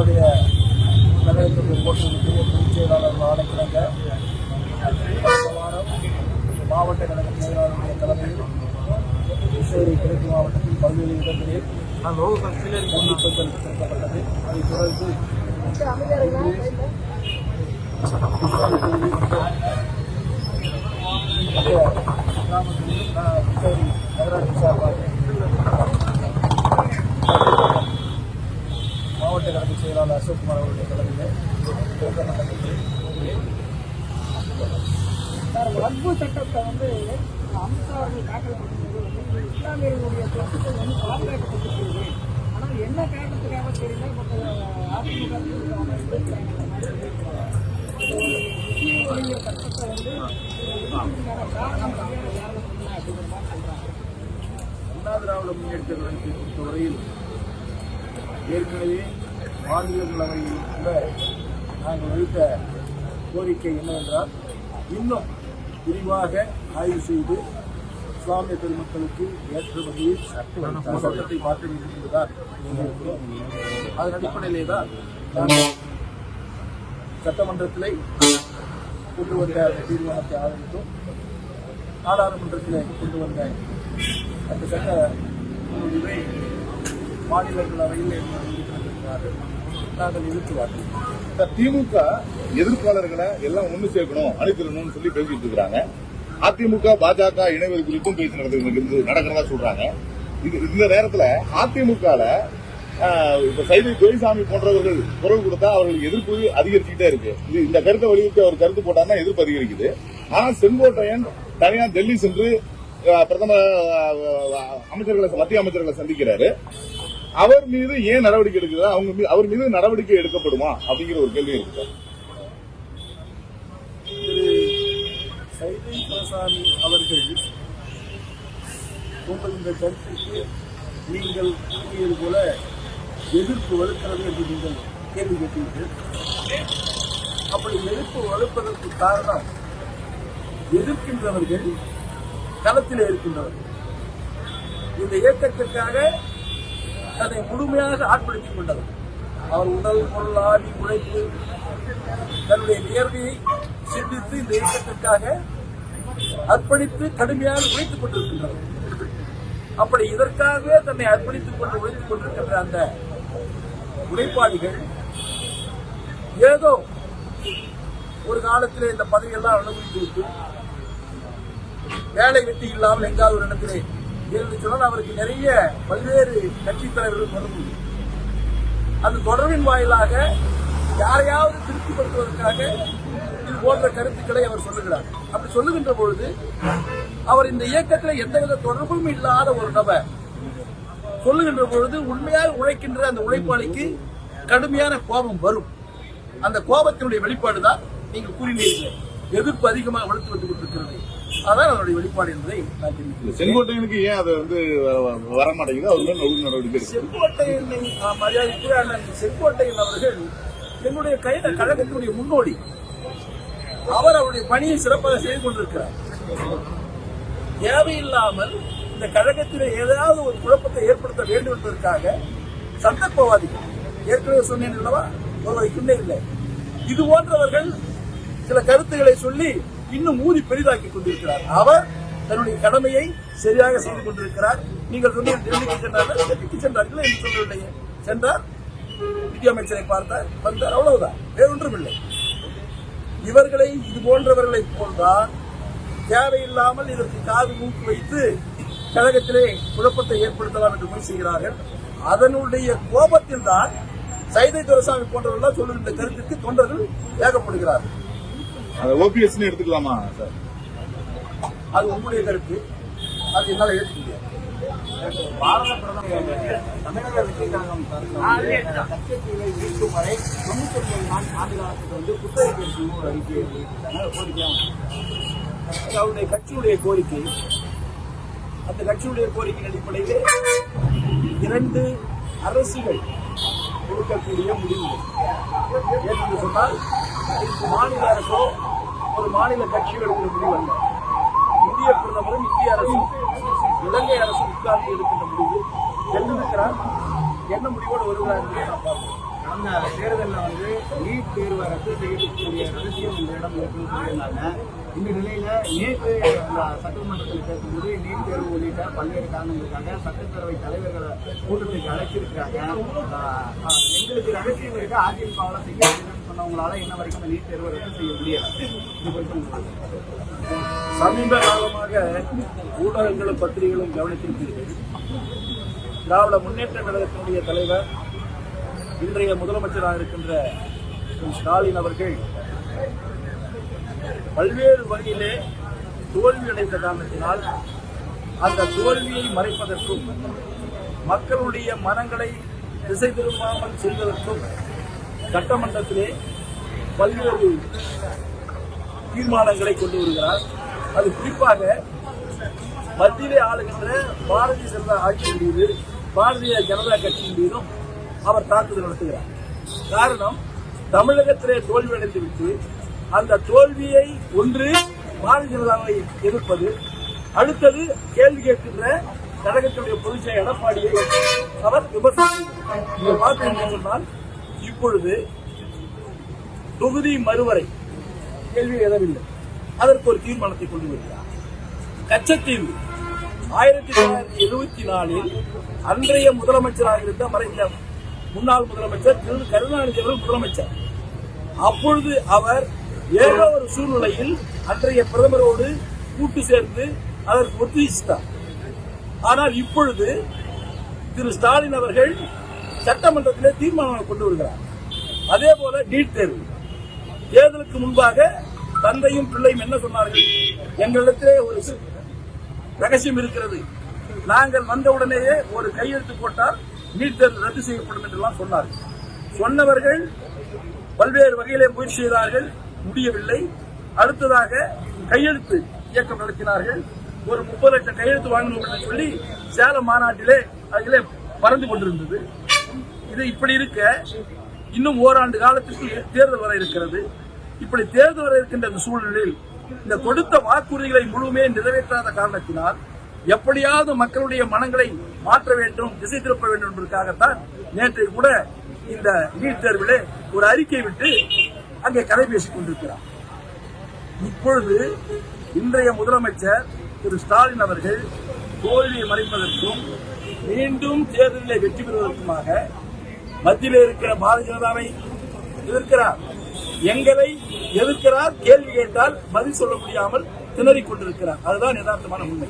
எங்களுடைய கழகத்துடைய போட்டியினுடைய பொதுச் செயலாளர் ஆணைக்கிழங்க அடுத்த வாரம் மாவட்ட கழக செயலாளருடைய தலைமையில் கிருஷ்ணகிரி கிழக்கு மாவட்டத்தில் பல்வேறு இடங்களில் கண்டிப்புகள் அதைத் தொடர்ந்து கிருஷ்ணகிரி நகராட்சி மாவட்ட கழக செயலாளர் அசோக்குமார் அவருடைய தலைமையில் சட்டத்தை வந்து அமித்ஷா அவர்கள் தாக்கல் பண்ணும்போது வந்து இஸ்லாமியர்களுடைய சொத்துக்கள் வந்து பாதுகாக்கப்பட்டிருக்கிறது. ஆனால் என்ன காரணத்துக்காக தெரியல? பட் அதிமுக சட்டத்தை வந்து காரணம் காரணம் அண்ணா திராவிட முன்னேற்ற கழகத்தை பொறுத்தவரையில் ஏற்கனவே மாநிலங்களவையில் கூட நாங்கள் வைத்த கோரிக்கை என்னவென்றால் இன்னும் விரிவாக ஆய்வு செய்து இஸ்லாமிய பெருமக்களுக்கு ஏற்ற வகையில் சட்டத்தை மாற்ற வேண்டும் என்பதுதான் அதன் அடிப்படையிலே தான் சட்டமன்றத்தில் கொண்டு வந்த அந்த தீர்மானத்தை ஆதரித்தோம் நாடாளுமன்றத்தில் கொண்டு வந்த அந்த சட்ட முடிவை மாநிலங்களவையில் இருக்கிற நாங்கள் எதிர்த்து திமுக எதிர்ப்பாளர்களை எல்லாம் ஒண்ணு சேர்க்கணும் அணிதிரணும்னு சொல்லி பேசிட்டு இருக்கிறாங்க. அதிமுக பாஜக இணைவது குறித்தும் பேச்சு நடந்து நடக்கிறதா சொல்றாங்க. இது இந்த நேரத்துல அதிமுகல இப்ப சைதை துரைசாமி போன்றவர்கள் குரல் கொடுத்தா அவர்களுக்கு எதிர்ப்பு அதிகரிச்சுட்டே இருக்கு. இது இந்த கருத்தை வலியுறுத்தி அவர் கருத்து போட்டாருன்னா எதிர்ப்பு அதிகரிக்குது. ஆனா செங்கோட்டையன் தனியா டெல்லி சென்று பிரதமர் பிரதம அமைச்சர்களை மத்திய அமைச்சர்களை சந்திக்கிறாரு. அவர் மீது ஏன் நடவடிக்கை எடுக்குதா? அவங்க மீது அவர் மீது நடவடிக்கை எடுக்கப்படுமா? அப்படிங்கிற ஒரு கேள்வி இருக்கு. சைதை அவர்கள் கருத்துக்கு நீங்கள் கூறியது போல எதிர்ப்பு வலுக்கிறது என்று நீங்கள் கேள்வி கேட்டீர்கள். அப்படி எதிர்ப்பு வலுப்பதற்கு காரணம் எதிர்க்கின்றவர்கள் களத்தில் இருக்கின்றவர்கள். இந்த இயக்கத்திற்காக தன்னை முழுமையாக ஆட்படுத்திக் கொண்டது. அவர் உடல் பொருள் ஆடி உழைப்பு தன்னுடைய நேர்மையை சிந்தித்து இந்த இயக்கத்திற்காக அர்ப்பணித்து கடுமையாக உழைத்துக் கொண்டிருக்கின்றனர் அப்படி இதற்காகவே தன்னை அர்ப்பணித்துக் கொண்டு உழைத்துக் கொண்டிருக்கின்ற அந்த உழைப்பாளிகள் ஏதோ ஒரு காலத்திலே இந்த பதவியெல்லாம் அனுபவித்து வேலை வெட்டி இல்லாமல் எங்காவது ஒரு இடத்திலே இருந்து சொன்னால் அவருக்கு நிறைய பல்வேறு கட்சித் தலைவர்கள் தொடர்பு அந்த தொடர்பின் வாயிலாக யாரையாவது திருப்திப்படுத்துவதற்காக இது போன்ற கருத்துக்களை அவர் சொல்லுகிறார். அப்படி சொல்லுகின்ற பொழுது அவர் இந்த இயக்கத்தில் எந்தவித தொடர்பும் இல்லாத ஒரு நபர். சொல்லுகின்ற பொழுது உண்மையாக உழைக்கின்ற அந்த உழைப்பாளிக்கு கடுமையான கோபம் வரும். அந்த கோபத்தினுடைய வெளிப்பாடு தான் நீங்க கூறினீர்கள். எதிர்ப்பு அதிகமாக வளர்த்து வந்து கொண்டிருக்கிறது. அதான் அதனுடைய வெளிப்பாடு என்பதை நான் தெரிவிக்கிறேன். செங்கோட்டையனுக்கு ஏன் அது வந்து வ- வர மாட்டேங்குது அவர் மேல ஒழுங்கு நடவடிக்கை. செங்கோட்டையனை மரியாதைக்குரிய அண்ணன் செங்கோட்டையன் அவர்கள் என்னுடைய கைத கழகத்தினுடைய முன்னோடி. அவர் அவருடைய பணியை சிறப்பாக செய்து கொண்டிருக்கிறார். தேவையில்லாமல் இந்த கழகத்தில் ஏதாவது ஒரு குழப்பத்தை ஏற்படுத்த வேண்டும் என்பதற்காக சந்தர்ப்பவாதிகள் ஏற்கனவே சொன்னேன் அல்லவா? ஒருவரை இல்லை. இது போன்றவர்கள் சில கருத்துக்களை சொல்லி இன்னும் ஊதி பெரிதாக்கி கொண்டிருக்கிறார். அவர் தன்னுடைய கடமையை சரியாக செய்து கொண்டிருக்கிறார். நீங்கள் சொன்ன டெல்லிக்கு சென்றார்கள் டெல்லிக்கு சென்றார்கள் என்று சொல்லவில்லையே. சென்றார் நிதியமைச்சரை பார்த்தார் வந்தார் அவ்வளவுதான். வேறொன்றும் இல்லை இவர்களை இது போன்றவர்களை போல்தான் தேவையில்லாமல் இதற்கு காது மூக்கு வைத்து கழகத்திலே குழப்பத்தை ஏற்படுத்தலாம் என்று முயற்சி செய்கிறார்கள். அதனுடைய கோபத்தில் தான் சைதை துரசாமி போன்றவர்கள் சொல்லுகின்ற கருத்துக்கு தொண்டர்கள் ஏகப்படுகிறார்கள். அதை ஓபிஎஸ் எடுத்துக்கலாமா சார்? அது உங்களுடைய கருத்து. அது என்னால் ஏற்க முடியாது. பாரத பிரதமர் தமிழக வெற்றிக்காகம் சட்டத்தை இருக்கும் வரை தொண்ணூத்தி ஒன்பது நாள் ஆண்டு காலத்துக்கு வந்து புத்தக ஒரு அறிக்கையை வெளியிட்டிருக்காங்க. கோரிக்கையாக அவருடைய கட்சியுடைய கோரிக்கை அந்த கட்சியுடைய கோரிக்கையின் அடிப்படையில் இரண்டு அரசுகள் கொடுக்கக்கூடிய முடிவு. ஏனென்று சொன்னால் மாநில அரசோ ஒரு மாநில கட்சியோ எடுக்கிற முடிவு அல்ல. இந்திய பிரதமரும் இந்திய அரசும் இலங்கை அரசு உட்கார்ந்து எடுக்கின்ற முடிவு. எழுந்திருக்கிறார். என்ன முடிவோடு வருகிறார் என்று நாம் பார்ப்போம். கடந்த தேர்தலில் வந்து நீட் தேர்வை ரத்து செய்யக்கூடிய ரகசியம் இடம் இருக்குன்னு சொல்லியிருந்தாங்க இந்த நிலையில நேற்று சட்டமன்றத்தில் பேசும்போது நீட் தேர்வு உள்ளிட்ட பல்வேறு காரணங்களுக்காக சட்டப்பேரவை தலைவர்களை கூட்டத்துக்கு அழைச்சிருக்காங்க எங்களுக்கு ரகசியம் இருக்க. அதிமுகவில் செய்ய முடியும்னு சொன்னவங்களால இன்ன வரைக்கும் நீட் தேர்வை ரத்து செய்ய முடியல? இது குறித்து சமீப காலமாக ஊடகங்களும் பத்திரிகைகளும் கவனித்திருக்கிறீர்கள். திராவிட முன்னேற்ற கழகத்தினுடைய தலைவர் இன்றைய முதலமைச்சராக இருக்கின்ற ஸ்டாலின் அவர்கள் பல்வேறு வகையிலே தோல்வி அடைந்த காரணத்தினால் அந்த தோல்வியை மறைப்பதற்கும் மக்களுடைய மனங்களை திசை திரும்பாமல் செல்வதற்கும் சட்டமன்றத்திலே பல்வேறு தீர்மானங்களை கொண்டு வருகிறார். அது குறிப்பாக மத்தியிலே ஆளுகின்ற பாரதிய ஜனதா ஆட்சியின் மீது பாரதிய ஜனதா கட்சியின் மீதும் அவர் தாக்குதல் நடத்துகிறார். காரணம் தமிழகத்திலே தோல்வி அடைந்துவிட்டு அந்த தோல்வியை ஒன்று பாரதிய ஜனதாவை எதிர்ப்பது அடுத்தது கேள்வி கேட்கின்ற கழகத்தினுடைய பொதுச்செயலர் எடப்பாடியை அவர் விமர்சனம் இதை பார்த்தீங்கன்னு சொன்னால் இப்பொழுது தொகுதி மறுவரை கேள்வி எழவில்லை அதற்கு ஒரு தீர்மானத்தை கொண்டு வருகிறார். கச்சத்தீவு ஆயிரத்தி தொள்ளாயிரத்தி எழுபத்தி நாலில் அன்றைய முதலமைச்சராக இருந்த மறைந்த முன்னாள் முதலமைச்சர் திரு. கருணாநிதி அவர்கள் முதலமைச்சர். அப்பொழுது அவர் ஏதோ ஒரு சூழ்நிலையில் அன்றைய பிரதமரோடு கூட்டு சேர்ந்து அதற்கு ஒத்துழைத்தார் ஆனால் இப்பொழுது திரு. ஸ்டாலின் அவர்கள் சட்டமன்றத்திலே தீர்மானம் கொண்டு வருகிறார். அதே போல நீட் தேர்வு. தேர்தலுக்கு முன்பாக தந்தையும் பிள்ளையும் என்ன சொன்னார்கள்? எங்களிடத்திலே ஒரு ரகசியம் இருக்கிறது. நாங்கள் வந்தவுடனேயே ஒரு கையெழுத்து போட்டால் நீட் தேர்வு ரத்து செய்யப்படும் என்றெல்லாம் சொன்னார்கள். சொன்னவர்கள் பல்வேறு வகையிலே முயற்சி செய்தார்கள். முடியவில்லை. அடுத்ததாக கையெழுத்து இயக்கம் நடத்தினார்கள். ஒரு முப்பது லட்சம் கையெழுத்து வாங்கணும் என்று சொல்லி சேலம் மாநாட்டிலே அதிலே பறந்து கொண்டிருந்தது. இது இப்படி இருக்க இன்னும் ஓராண்டு காலத்திற்கு தேர்தல் வர இருக்கிறது. இப்படி தேர்தல் வர இருக்கின்ற இந்த சூழ்நிலையில் இந்த கொடுத்த வாக்குறுதிகளை முழுமே நிறைவேற்றாத காரணத்தினால் எப்படியாவது மக்களுடைய மனங்களை மாற்ற வேண்டும் திசை திருப்ப வேண்டும் என்பதற்காகத்தான் நேற்று கூட இந்த நீட் தேர்விலே ஒரு அறிக்கை விட்டு அங்கே கதை பேசிக் கொண்டிருக்கிறார். இப்பொழுது இன்றைய முதலமைச்சர் திரு ஸ்டாலின் அவர்கள் தோல்வியை மறைப்பதற்கும் மீண்டும் தேர்தலில் வெற்றி பெறுவதற்குமாக மத்தியில் இருக்கிற பாரதிய ஜனதாவை எதிர்க்கிறார். எங்களை எதிர்க்கிறார் கேள்வி கேட்டால் பதில் சொல்ல முடியாமல் திணறிக் கொண்டிருக்கிறார். அதுதான் யதார்த்தமான உண்மை.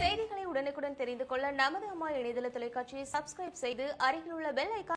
செய்திகளை உடனுக்குடன் தெரிந்து கொள்ள நமது அம்மா இணையதள தொலைக்காட்சியை சப்ஸ்கிரைப் செய்து அருகில் உள்ள பெல் ஐக்கான்